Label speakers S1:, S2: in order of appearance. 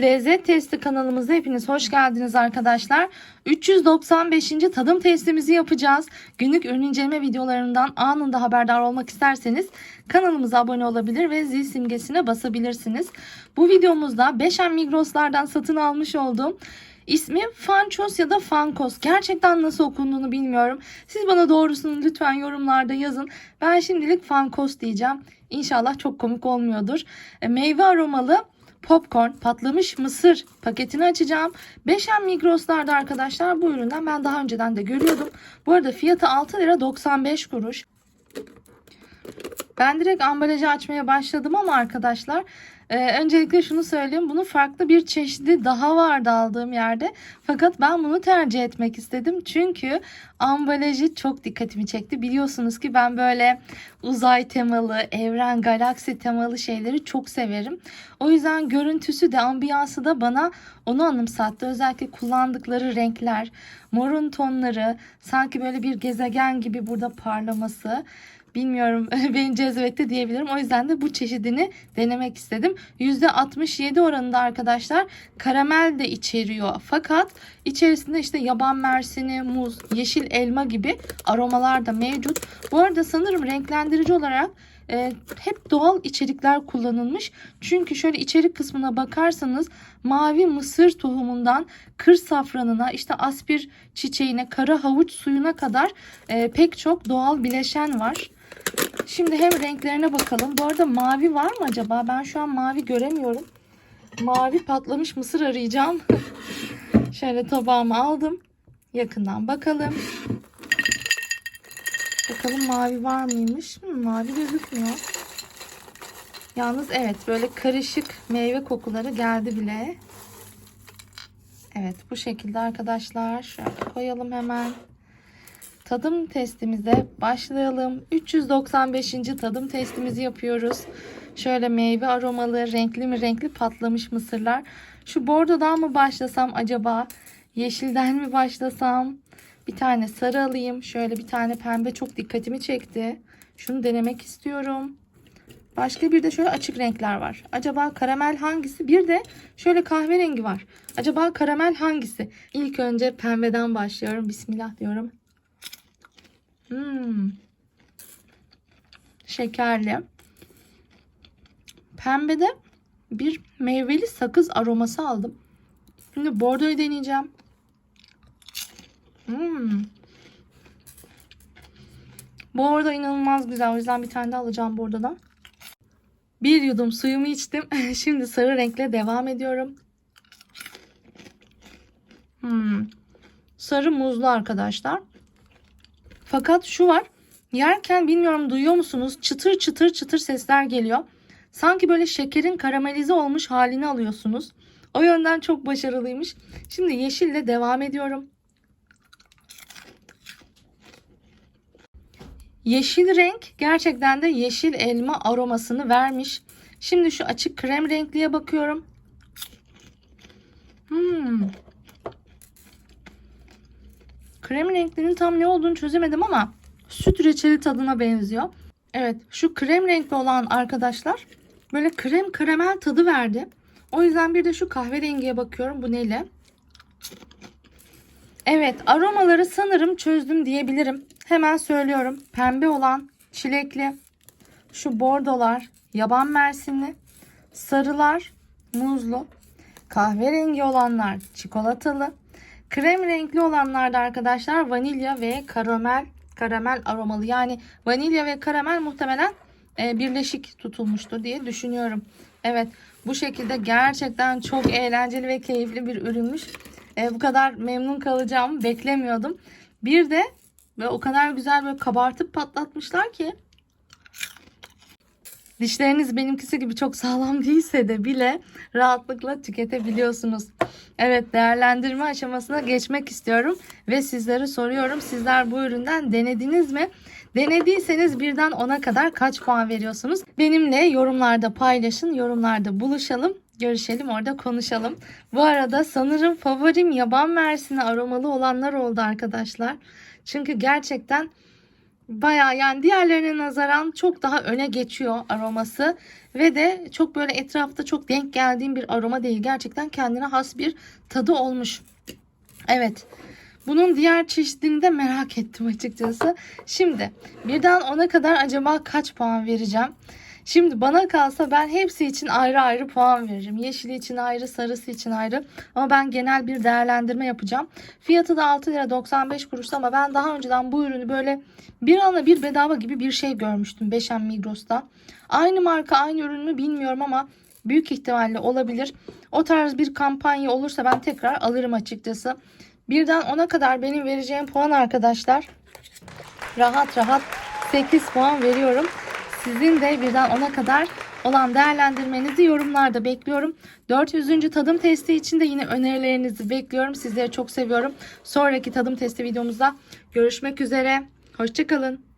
S1: Lezzet testi kanalımıza hepiniz hoş geldiniz arkadaşlar. 395. tadım testimizi yapacağız. Günlük ürün inceleme videolarından anında haberdar olmak isterseniz kanalımıza abone olabilir ve zil simgesine basabilirsiniz. Bu videomuzda 5M Migros'lardan satın almış olduğum İsmi Fanchos ya da Fankos. Gerçekten nasıl okunduğunu bilmiyorum. Siz bana doğrusunu lütfen yorumlarda yazın. Ben şimdilik Fankos diyeceğim. İnşallah çok komik olmuyordur. E, Meyve aromalı popcorn, patlamış mısır paketini açacağım. 5M Migros'larda arkadaşlar bu üründen ben daha önceden de görüyordum. Bu arada fiyatı 6 lira 95 kuruş. Ben direkt ambalajı açmaya başladım ama arkadaşlar e, öncelikle şunu söyleyeyim. Bunun farklı bir çeşidi daha vardı aldığım yerde. Fakat ben bunu tercih etmek istedim. Çünkü ambalajı çok dikkatimi çekti. Biliyorsunuz ki ben böyle uzay temalı, evren, galaksi temalı şeyleri çok severim. O yüzden görüntüsü de ambiyansı da bana onu anımsattı. Özellikle kullandıkları renkler, morun tonları, sanki böyle bir gezegen gibi burada parlaması bilmiyorum beni cezbetti diyebilirim. O yüzden de bu çeşidini denemek istedim. %67 oranında arkadaşlar karamel de içeriyor. Fakat içerisinde işte yaban mersini, muz, yeşil elma gibi aromalar da mevcut. Bu arada sanırım renklendirici olarak e, hep doğal içerikler kullanılmış. Çünkü şöyle içerik kısmına bakarsanız mavi mısır tohumundan kır safranına işte aspir çiçeğine kara havuç suyuna kadar e, pek çok doğal bileşen var. Şimdi hem renklerine bakalım. Bu arada mavi var mı acaba? Ben şu an mavi göremiyorum. Mavi patlamış mısır arayacağım. Şöyle tabağımı aldım. Yakından bakalım. Bakalım mavi var mıymış? Hmm, mavi gözükmüyor. Yalnız evet böyle karışık meyve kokuları geldi bile. Evet bu şekilde arkadaşlar. Şöyle koyalım hemen. Tadım testimize başlayalım. 395. tadım testimizi yapıyoruz. Şöyle meyve aromalı, renkli mi renkli patlamış mısırlar. Şu bordodan mı başlasam acaba? Yeşilden mi başlasam? Bir tane sarı alayım. Şöyle bir tane pembe çok dikkatimi çekti. Şunu denemek istiyorum. Başka bir de şöyle açık renkler var. Acaba karamel hangisi? Bir de şöyle kahverengi var. Acaba karamel hangisi? İlk önce pembeden başlıyorum. Bismillah diyorum. Hmm. Şekerli. Pembede bir meyveli sakız aroması aldım. Şimdi bordoyu deneyeceğim. Hmm. Bordo inanılmaz güzel. O yüzden bir tane de alacağım bordodan. Bir yudum suyumu içtim. Şimdi sarı renkle devam ediyorum. Hmm. Sarı muzlu arkadaşlar. Fakat şu var. Yerken bilmiyorum duyuyor musunuz? Çıtır çıtır çıtır sesler geliyor. Sanki böyle şekerin karamelize olmuş halini alıyorsunuz. O yönden çok başarılıymış. Şimdi yeşille devam ediyorum. Yeşil renk gerçekten de yeşil elma aromasını vermiş. Şimdi şu açık krem renkliye bakıyorum. Hmm. Krem renklinin tam ne olduğunu çözemedim ama süt reçeli tadına benziyor. Evet şu krem renkli olan arkadaşlar böyle krem karamel tadı verdi. O yüzden bir de şu kahverengiye bakıyorum. Bu neyle? Evet aromaları sanırım çözdüm diyebilirim. Hemen söylüyorum. Pembe olan çilekli, şu bordolar yaban mersinli, sarılar muzlu, kahverengi olanlar çikolatalı, krem renkli olanlar da arkadaşlar vanilya ve karamel karamel aromalı. Yani vanilya ve karamel muhtemelen e, birleşik tutulmuştur diye düşünüyorum. Evet bu şekilde gerçekten çok eğlenceli ve keyifli bir ürünmüş. E, bu kadar memnun kalacağımı beklemiyordum. Bir de ve o kadar güzel böyle kabartıp patlatmışlar ki dişleriniz benimkisi gibi çok sağlam değilse de bile rahatlıkla tüketebiliyorsunuz. Evet değerlendirme aşamasına geçmek istiyorum ve sizlere soruyorum. Sizler bu üründen denediniz mi? Denediyseniz birden 10'a kadar kaç puan veriyorsunuz? Benimle yorumlarda paylaşın, yorumlarda buluşalım. Görüşelim orada konuşalım. Bu arada sanırım favorim yaban mersini aromalı olanlar oldu arkadaşlar. Çünkü gerçekten Baya yani diğerlerine nazaran çok daha öne geçiyor aroması ve de çok böyle etrafta çok denk geldiğim bir aroma değil. Gerçekten kendine has bir tadı olmuş. Evet. Bunun diğer çeşidini de merak ettim açıkçası. Şimdi birden ona kadar acaba kaç puan vereceğim? Şimdi bana kalsa ben hepsi için ayrı ayrı puan veririm. Yeşili için ayrı, sarısı için ayrı. Ama ben genel bir değerlendirme yapacağım. Fiyatı da 6 lira 95 kuruş ama ben daha önceden bu ürünü böyle bir ana bir bedava gibi bir şey görmüştüm Beşen Migros'ta. Aynı marka aynı ürün mü bilmiyorum ama büyük ihtimalle olabilir. O tarz bir kampanya olursa ben tekrar alırım açıkçası. Birden 10'a kadar benim vereceğim puan arkadaşlar. Rahat rahat 8 puan veriyorum. Sizin de birden 10'a kadar olan değerlendirmenizi yorumlarda bekliyorum. 400. tadım testi için de yine önerilerinizi bekliyorum. Sizleri çok seviyorum. Sonraki tadım testi videomuzda görüşmek üzere. Hoşçakalın.